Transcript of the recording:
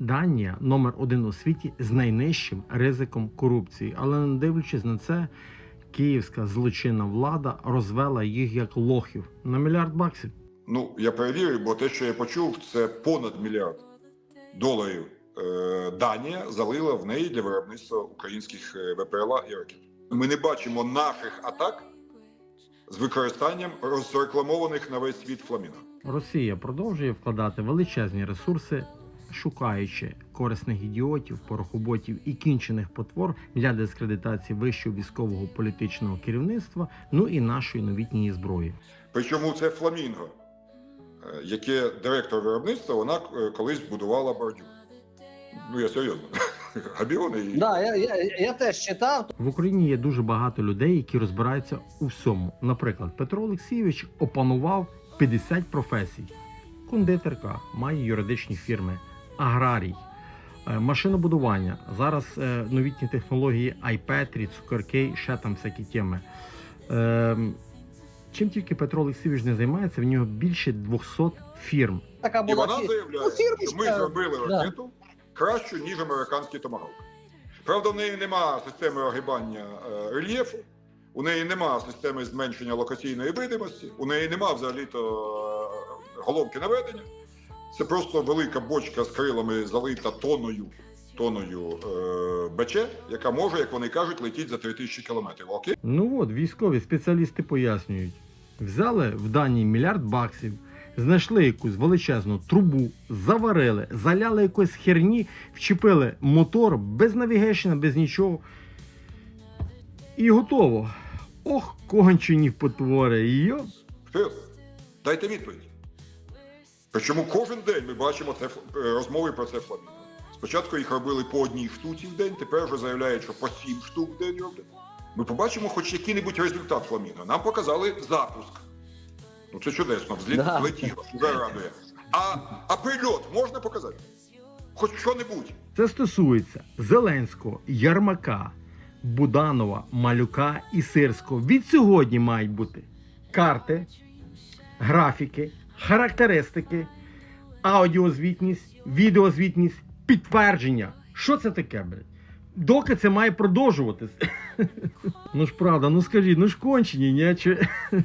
Данія номер один у світі з найнижчим ризиком корупції. Але не дивлячись на це, київська злочинна влада розвела їх як лохів на мільярд баксів. Ну, я перевірю, бо те, що я почув, це понад мільярд доларів. Е, Данія залила в неї для виробництва українських е, ВПЛА і ракет. Ми не бачимо наших атак з використанням розрекламованих на весь світ фламінго. Росія продовжує вкладати величезні ресурси, шукаючи корисних ідіотів, порохоботів і кінчених потвор для дискредитації вищого військового політичного керівництва, ну і нашої новітньої зброї. Причому це фламінго, е, яке директор виробництва, вона е, колись будувала бордюр. Ну, я серйозно. Габіони Да, я, я, я теж читав. В Україні є дуже багато людей, які розбираються у всьому. Наприклад, Петро Олексійович опанував 50 професій: кондитерка, має юридичні фірми, аграрій, е, машинобудування. Зараз е, новітні технології iPetri, цукерки, ще там всякі теми. Ем, Чим тільки Петро Олексійович не займається, в нього більше 200 фірм. Така І була вона заявляє, ну, фірмочка. що ми зробили Да. ракету кращу, ніж американський томагавк. Правда, в неї нема системи огибання е, рельєфу, у неї нема системи зменшення локаційної видимості, у неї нема взагалі-то е, головки наведення. Це просто велика бочка з крилами залита тоною, тоною е, БЧ, яка може, як вони кажуть, летіти за 3000 кілометрів. Окей? Ну от, військові спеціалісти пояснюють. Взяли в Данії мільярд баксів, знайшли якусь величезну трубу, заварили, заляли якоїсь херні, вчепили мотор без навігейшена, без нічого. І готово. Ох, кончені потвори. Вперед. Дайте відповідь. Причому кожен день ми бачимо це е, розмови про це фламінго. Спочатку їх робили по одній штуці в день, тепер вже заявляють, що по сім штук в день роблять. Ми побачимо хоч який-небудь результат фламінго. Нам показали запуск. Ну це чудесно, взліт Да. влетіло, вже радує. А, а прильот можна показати? Хоч що-небудь. Це стосується Зеленського, Ярмака, Буданова, Малюка і Сирського. Від сьогодні мають бути карти, графіки, характеристики, аудіозвітність, відеозвітність, підтвердження. Що це таке, блядь? Доки це має продовжуватись. ну ж правда, ну скажіть, ну ж кончені, ні? Чи...